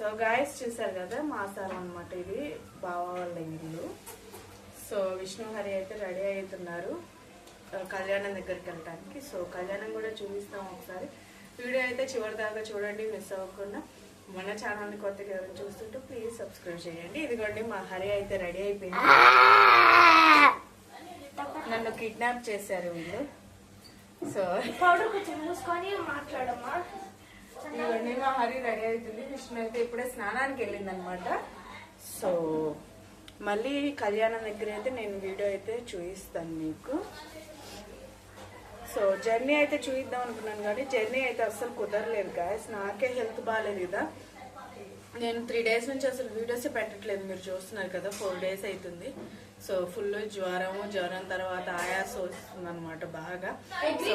So guys చూసారు కదా మా సార్ అనమాట ఇది బావ వాళ్ళ ఇల్లు. సో విష్ణు హరి అయితే రెడీ అవుతున్నారు కళ్యాణం దగ్గరికి వెళ్ళడానికి సో కళ్యాణం కూడా చూపిస్తాం ఒకసారి. వీడియో అయితే చివరి దాకా చూడండి మిస్ అవ్వకుండా. మన ఛానల్ని కొత్తగా ఎవరైనా చూస్తుంటే ప్లీజ్ సబ్స్క్రైబ్ చేయండి. ఇదిగోండి మా హరి అయితే రెడీ అయిపోయింది. నన్ను కిడ్నాప్ చేశారు వీళ్ళు. సో పౌడర్ కొంచెం మూసుకొని మాట్లాడమ్మా. ఇవన్నీ మా హరి రెడీ అవుతుంది. విష్ణు అయితే ఇప్పుడే స్నానానికి వెళ్ళింది అనమాట సో మళ్ళీ కళ్యాణం దగ్గర అయితే నేను వీడియో అయితే చూపిస్తాను మీకు. సో జర్నీ అయితే చూపిద్దాం అనుకున్నాను కానీ జర్నీ అయితే అస్సలు కుదరలేదు గాయస్ నాకే హెల్త్ బాగాలేదు కదా. నేను త్రీ డేస్ నుంచి అసలు వీడియోస్ పెట్టట్లేదు. మీరు చూస్తున్నారు కదా ఫోర్ డేస్ అవుతుంది. సో ఫుల్ జ్వరము జ్వరం తర్వాత ఆయాసం వస్తుంది అనమాట బాగా సో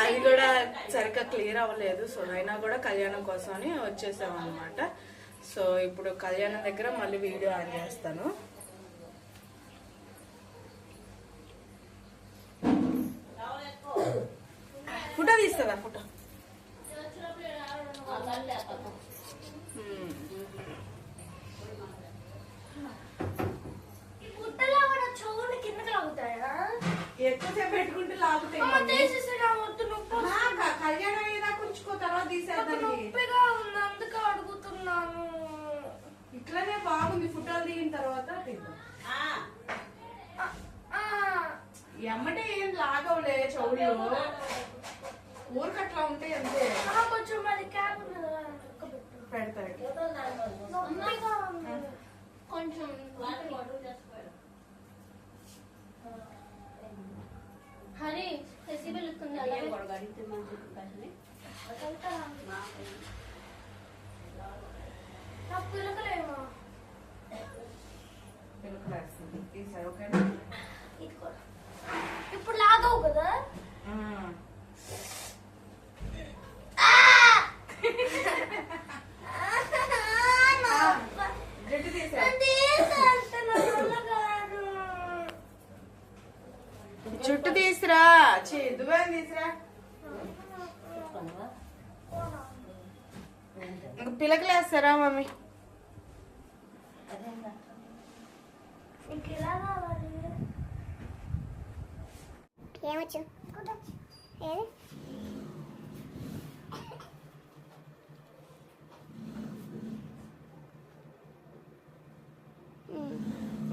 అది కూడా సరిగ్గా క్లియర్ అవ్వలేదు. సో అయినా కూడా కళ్యాణం కోసమని వచ్చేసాం అనమాట సో ఇప్పుడు కళ్యాణం దగ్గర మళ్ళీ వీడియో ఆన్ చేస్తాను. ఫోటో తీస్తుందా ఫోటో మ్మ్. ఈ పుట్టలో కూడా చెవులు కిందకి లాగుతాయా ఎక్కువసేపు పెట్టుకుంటే లాగుతాయి కళ్యాణం అయ్యేదాకా ఉంచుకో తర్వాత నొప్పిగా ఉంది అందుకే అడుగుతున్నాను. ఇట్లానే బాగుంది ఫోటోలు దిగిన తర్వాత ఎమ్మటే ఏం లాగవులే చెవులు. ఊరికి అట్లా ఉంటే అంతే. ఆ, కొంచెం ఓకేనా? ఇది కూడా ఇప్పుడు లాగవు కదా ఆ. జుట్టు తీసాడు జుట్టు తీసురా. చీ తీసురా? ఇంక పిలకలేస్తారా మమ్మీ? ఏమొచ్చు? ఏది?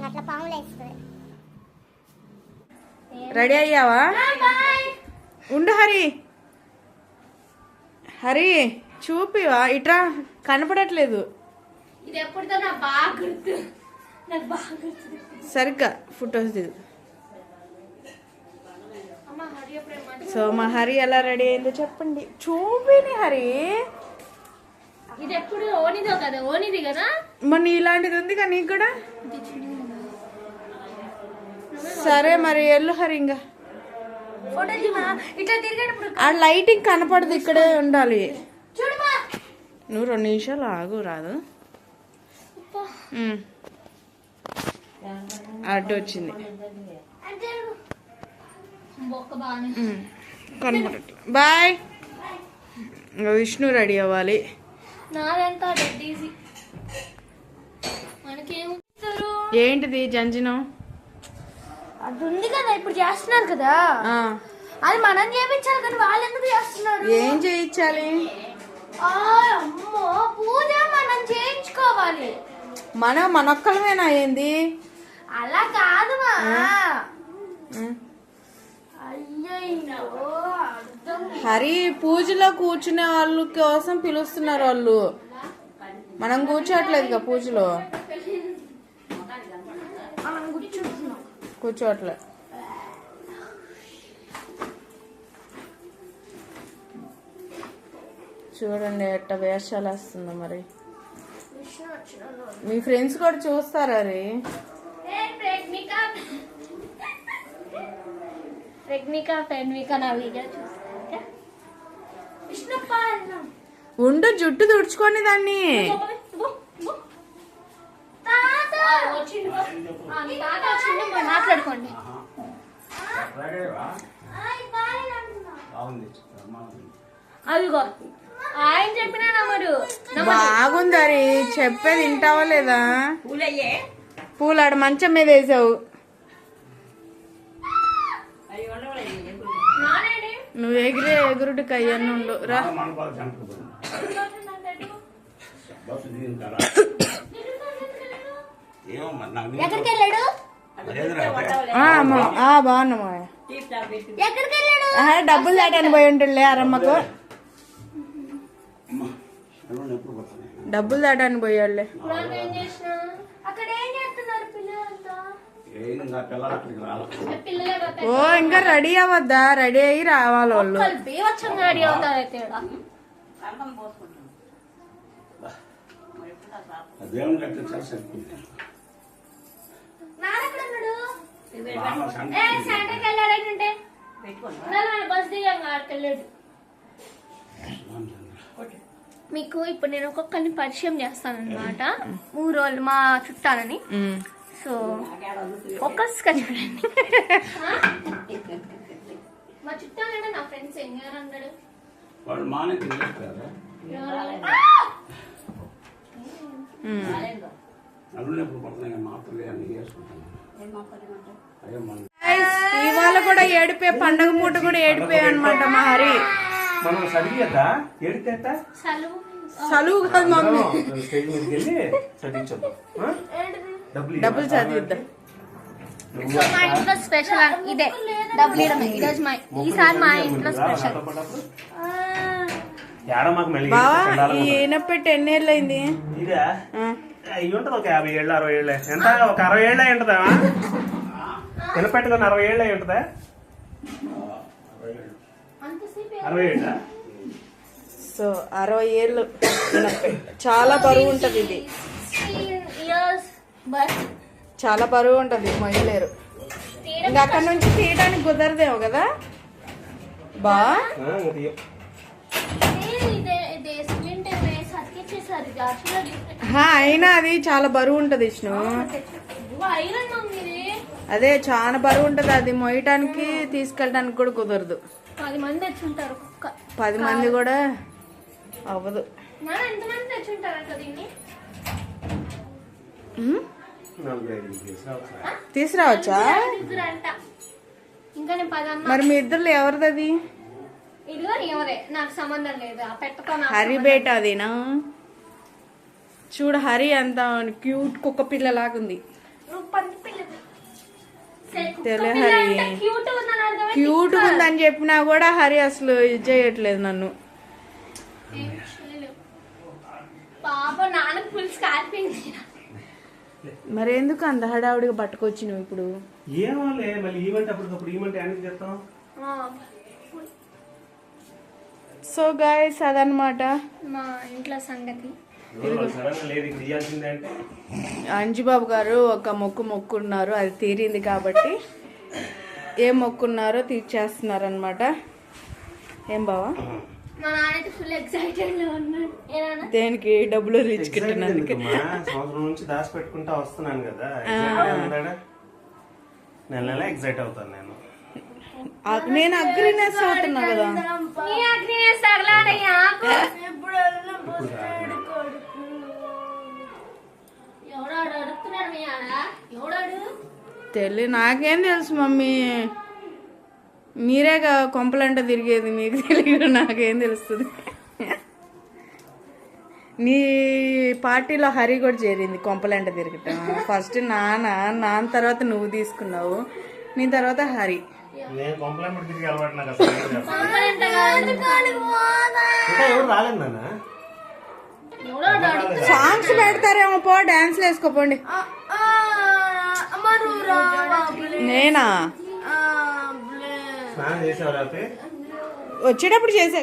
అట్లా పాములు వేస్తుంది. రెడీ అయ్యావా? ఉండు హరి. హరి చూపివా. ఇట్రా కనపడట్లేదు. సరిగ్గా ఫొటోస్ దిగు. సో మా హరి ఎలా రెడీ అయిందో చెప్పండి. చూపిని హరి. ఇది ఎప్పుడు ఓనిదో కదా? ఓనిది కదా? మొన్న ఇలాంటిది ఉంది కదా నీకు కూడా? సరే మరి ఎల్లు హరి ఇంకా ఆ లైటింగ్ కనపడదు ఇక్కడే ఉండాలి. నువ్వు రెండు నిమిషాలు ఆగు రాదు. అడ్డు వచ్చింది. అంటే. కనపడట్లే. బాయ్. విష్ణు రెడీ అవ్వాలి. ఏంటిది జంజనం? అది ఉంది కదా ఇప్పుడు చేస్తున్నారు కదా. అది మనం చేయించాలి కానీ వాళ్ళు ఎందుకు చేస్తున్నారు? ఏం చేయించాలి? అమ్మో పూజ మనం చేయించుకోవాలి. మనం మనొక్కలమేనా ఏంది? అలా కాదు మా. హరి పూజలో కూర్చునే వాళ్ళ కోసం పిలుస్తున్నారు వాళ్ళు. మనం కూర్చోట్లేదుగా పూజలో మనం కూర్చుంటున్నాం కూర్చోట్లే చూడండి ఎట్ట వేషాలు వస్తుందో మరి. మీ ఫ్రెండ్స్ కూడా చూస్తారా రే? చూస్తా ఉండు జుట్టు తుడుచుకొని దాన్ని. మాట్లాడుకోండి. అదిగో ఆయన చెప్పినా నమ్మడు. బాగుంది హరి చెప్పేది వింటావా లేదా? పూలు ఆడ మంచం మీద వేసావు. నువ్వు ఎగిరే ఎగురుడికి అయ్యన్ని ఉండు రా మండపాలు జంటకు పోయింది. బస్సు దిగిన కాడ ఏమో మరి నాకు నీళ్ళు ఎక్కడికి వెళ్ళాడు అదేందిరా అదే? ఆ, అమ్మ. ఆ, బాగున్నామా ఎక్కడికి వెళ్ళాడు ఆహా, డబ్బులు దాటాను పోయి ఉంటుండే అరమ్మకు? డబ్బులు దాటాను కదా ఓ ఇంకా రెడీ అవ్వద్దా? రెడీ అయ్యి రావాలి వాళ్ళు. రెడీ అవుతారు సరిపోయింది సెంటర్కి వెళ్ళాడంటే బస్ దిగాం ఆడికి వెళ్ళాడు. మీకు ఇప్పుడు నేను ఒక్కొక్కరిని పరిచయం చేస్తాను అనమాట ఊరు వాళ్ళు మా చుట్టాలని. సో ఫోకస్గా చూడండి మా చుట్టాలంటే నా ఫ్రెండ్స్ ఎంగారు అన్నాడు వాడు మానే పడుతున్నాయి మాత్రలే అన్ని చేసుకుంటాను ఇవాళ కూడా ఏడిపే పండగ పూట కూడా ఏడిపే అనమాట మా హరి మనం ఏడితేట కాదు మమ్మీ. స్టేజ్ మీదకి వెళ్ళి చదివించద్దు. డబ్బులు చదివిద్దాం. సో మా ఇంట్లో స్పెషల్ ఇదే. డబ్బులు ఇవ్వడమే ఈరోజు మా ఈసారి మా ఇంట్లో స్పెషల్ బావా చండాలంగా ఈ ఉంటుంది. ఈనపెట్టి ఎన్నేళ్ళు అయింది? ఇదా ఆ. అయ్యి ఉంటుంది ఒక యాభై ఏళ్ళు అరవై ఏళ్ళే. ఎంత? ఒక అరవై ఏళ్ళే ఉంటుందా వినపెట్టుకుని అరవై ఏళ్ళే ఉంటుందా అంతసేపు అరవై ఏళ్ళ? సో అరవై ఏళ్ళు. చాలా బరువు ఉంటది ఇది. చాలా బరువు ఉంటది మొయ్యలేరు ఇంకా అక్కడ నుంచి తీయడానికి కుదరదేమో కదా? బా. అయినా అది చాలా బరువు ఉంటది ఇది. అదే చాలా బరువు ఉంటది అది మొయ్యటానికి తీసుకెళ్ళడానికి కూడా కుదరదు. పది మంది తెచ్చుంటారు కుక్క. పది మంది కూడా అవ్వదు. తీసుకురావచ్చా? మరి మీ ఇద్దరు ఎవరిది అది? ఇదిగో ఎవరే. నాకు సంబంధం లేదు. ఆ పెట్టతో నాకు హరి బేట అదేనా? చూడు హరి అంత క్యూట్ కుక్క పిల్ల లాగుంది. నువ్వు పంది పిల్లది. సరే, కుక్క తెలే పిల్ల హరి. అంటే cute ఉందని అర్థమైంది. క్యూట్ ఉందని చెప్పినా కూడా హరి అసలు ఇది చేయట్లేదు నన్ను. మరి ఎందుకు అంత హడావుడిగా పట్టుకొచ్చి నువ్వు ఇప్పుడు? ఏమోలే మళ్ళీ ఈవెంట్ అప్పటికప్పుడు ఈవెంట్ ఎందుకు చేస్తాం సో గాయస్ అదనమాట మా ఇంట్లో సంగతి. అంజుబాబు గారు ఒక మొక్కు మొక్కున్నారు అది తీరింది కాబట్టి ఏ మొక్కున్నారో తీర్చేస్తున్నారు అనమాట ఏం బావా? దేనికి డబ్బులు రీచ్? సంవత్సరం నుంచి దాచి పెట్టుకుంటా వస్తున్నాను కదా? నెల నెల ఎగ్జైట్ అవుతాను నేను. నేను అగ్రినెస్ అవుతున్నా కదా నీ అగ్ని తగలాడయ్యా ఇప్పుడు కాదు. ఎవడాడు అడుగుతున్నాడు మీ ఆడ ఎవడాడు తెలి నాకేం తెలుసు మమ్మీ. మీరేగా కొంపలంట తిరిగేది మీకు తెలియదు నాకేం తెలుస్తుంది. నీ పార్టీలో హరి కూడా చేరింది కొంపలంట తిరగటం. ఫస్ట్ నాన్న నాన్న తర్వాత నువ్వు తీసుకున్నావు నీ తర్వాత హరి. నేను కాంప్లిమెంట్ తిరిగి అలవాటు నాకు అసలు ఏం చేస్తాను. కొంపలంట కాదు. ఇంకా ఎవరు రాలేదు నాన్న? సాంగ్స్ పెడతారేమో పో డాన్స్ వేసుకోపోండి నేనా? వచ్చేటప్పుడు చేసా